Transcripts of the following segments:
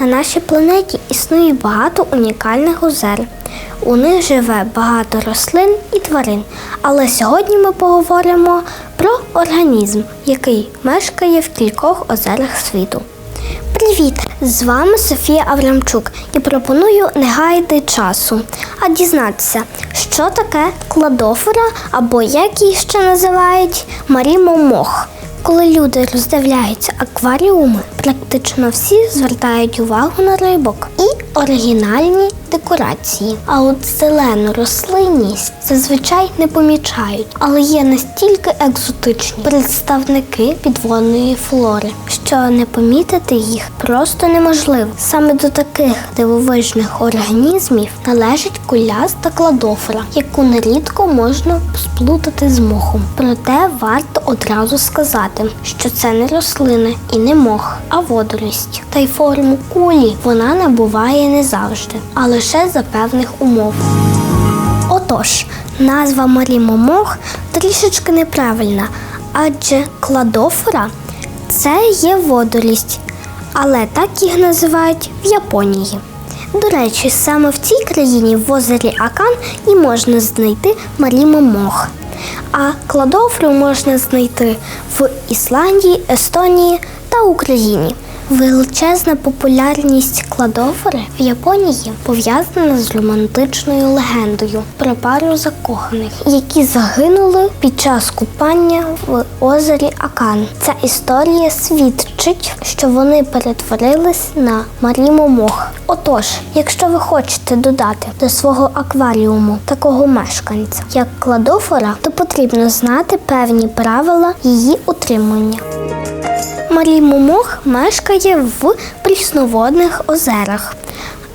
На нашій планеті існує багато унікальних озер. У них живе багато рослин і тварин. Але сьогодні ми поговоримо про організм, який мешкає в кількох озерах світу. Привіт! З вами Софія Аврамчук і пропоную не гаяти часу, а дізнатися, що таке кладофора або як її ще називають марімомох. Коли люди роздивляються акваріуми, практично всі звертають увагу на рибок. І оригінальні декорації. А от зелену рослинність зазвичай не помічають, але є настільки екзотичні представники підводної флори, що не помітити їх просто неможливо. Саме до таких дивовижних організмів належить куляста кладофора, яку нерідко можна сплутати з мохом. Проте варто одразу сказати, що це не рослина і не мох, а водорість. Та й форму кулі вона набуває не завжди, а лише за певних умов. Отож, назва Марімомох трішечки неправильна, адже кладофора це є водорість, але так їх називають в Японії. До речі, саме в цій країні в озері Акан і можна знайти Марімомох. А кладофру можна знайти в Ісландії, Естонії та Україні. Величезна популярність кладофори в Японії пов'язана з романтичною легендою про пару закоханих, які загинули під час купання в озері Акан. Ця історія свідчить, що вони перетворились на марімомох. Отож, якщо ви хочете додати до свого акваріуму такого мешканця, як кладофора, то потрібно знати певні правила її утримання. Марій Момох мешкає в прісноводних озерах,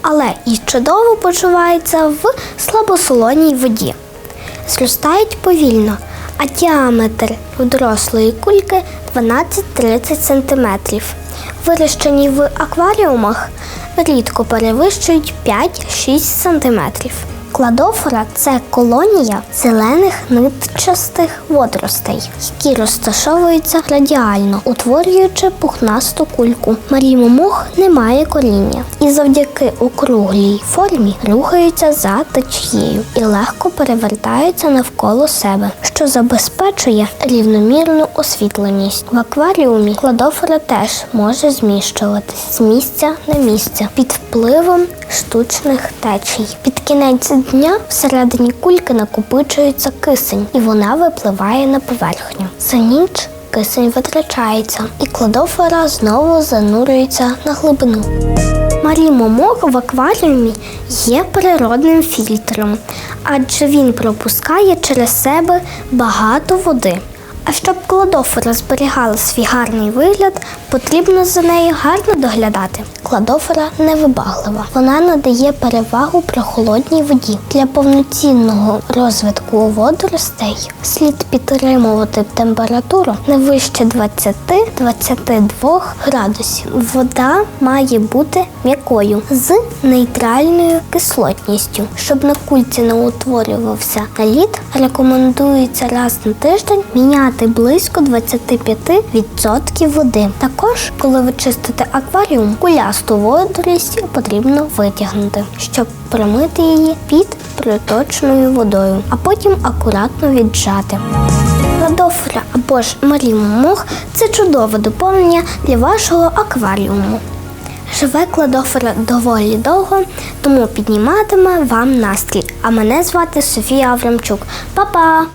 але і чудово почувається в слабосолоній воді. Зростають повільно, а діаметр дорослої кульки 12-30 см. Вирощені в акваріумах рідко перевищують 5-6 см. Кладофора це колонія зелених нитчастих водоростей, які розташовуються радіально, утворюючи пухнасту кульку. Марімомох не має коріння і завдяки округлій формі рухаються за течією і легко перевертаються навколо себе, що забезпечує рівномірну освітленість. В акваріумі кладофора теж може зміщуватись з місця на місце під впливом штучних течій. Кінець дня всередині кульки накопичується кисень, і вона випливає на поверхню. За ніч кисень витрачається, і кладофора знову занурюється на глибину. Марімомох в акваріумі є природним фільтром, адже він пропускає через себе багато води. А щоб кладофора зберігала свій гарний вигляд, потрібно за нею гарно доглядати. Кладофора невибаглива. Вона надає перевагу прохолодній воді. Для повноцінного розвитку водоростей слід підтримувати температуру не вище 20-22 градусів. Вода має бути м'якою з нейтральною кислотністю. Щоб на кульці не утворювався наліт, рекомендується раз на тиждень міняти близько 25% води. Також, коли ви чистите акваріум, кулясту водорість потрібно витягнути, щоб промити її під проточною водою, а потім акуратно віджати. Кладофора або ж марімомох – це чудове доповнення для вашого акваріуму. Живе кладофора доволі довго, тому підніматиме вам настрій. А мене звати Софія Аврамчук. Па-па!